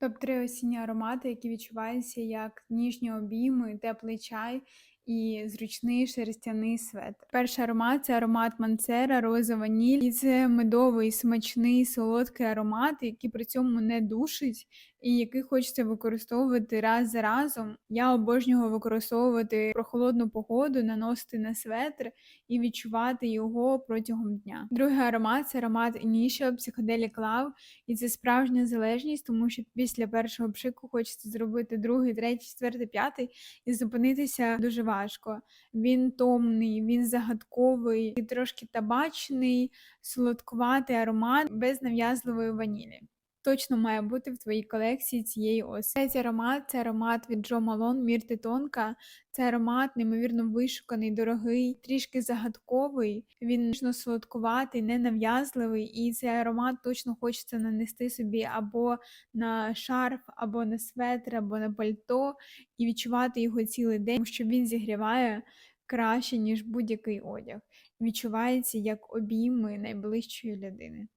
Топ-3 осінні аромати, які відчуваються як ніжні обійми, теплий чай і зручний шерстяний светр. Перший аромат це аромат Мансера, роза ваніль. І це медовий, смачний, солодкий аромат, який при цьому не душить, і який хочеться використовувати раз за разом. Я обожнюю його використовувати в прохолодну погоду, наносити на светр і відчувати його протягом дня. Другий аромат це аромат Initial Psychedelic Love. І це справжня залежність, тому що після першого пшику хочеться зробити другий, третій, четвертий, п'ятий і зупинитися дуже важко. Він томний, він загадковий, і трошки табачний, солодкуватий аромат без нав'язливої ванілі. Точно має бути в твоїй колекції цієї осені. Третій аромат це аромат від Джо Малон Мірти Тонка. Це аромат, неймовірно вишуканий, дорогий, трішки загадковий. Він ніжно солодкуватий, ненав'язливий, і цей аромат точно хочеться нанести собі або на шарф, або на светр, або на пальто, і відчувати його цілий день, тому що він зігріває краще, ніж будь-який одяг. Відчувається як обійми найближчої людини.